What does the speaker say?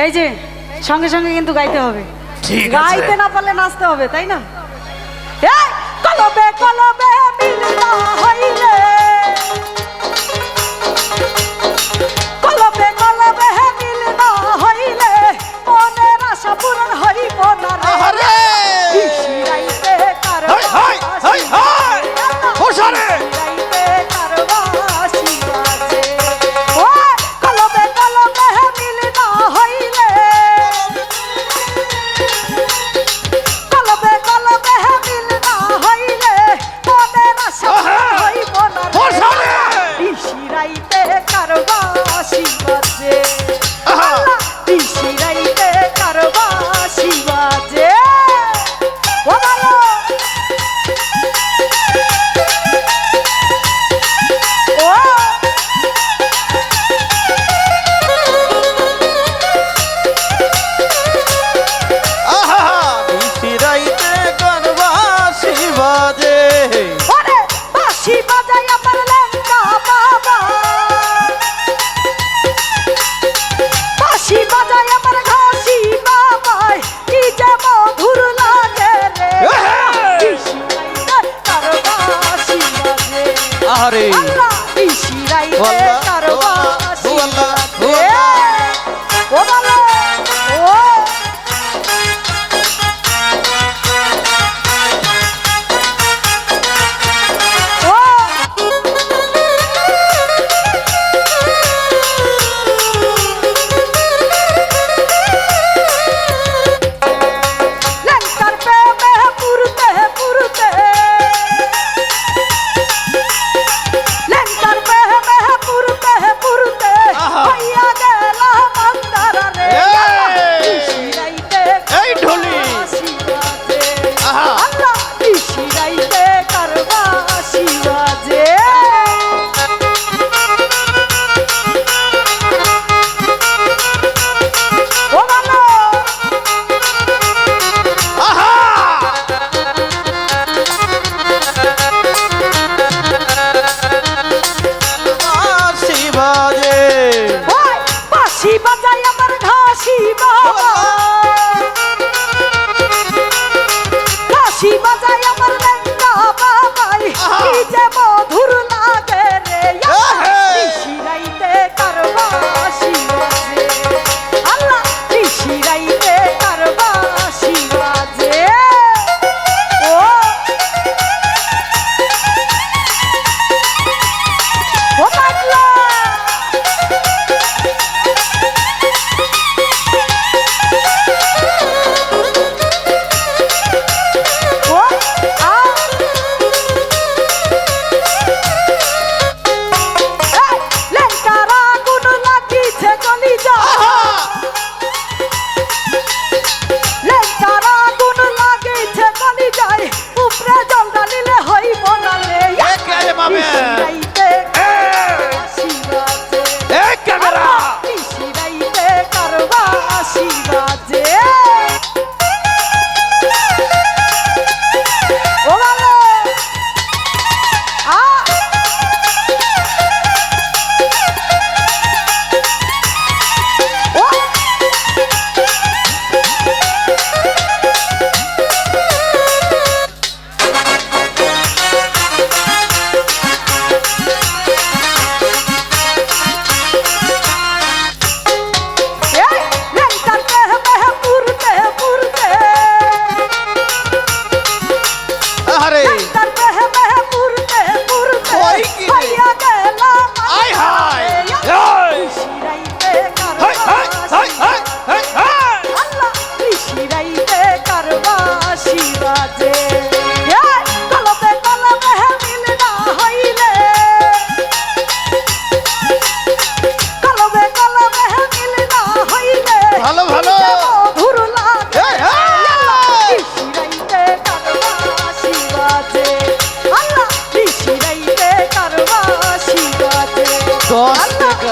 এই যে সঙ্গে সঙ্গে কিন্তু গাইতে হবে। গাইতে না পারলে নাচতে হবে তাই না? কলবে কলবে মিলতা হইলে। এই শিরাইতে কারবা শিরা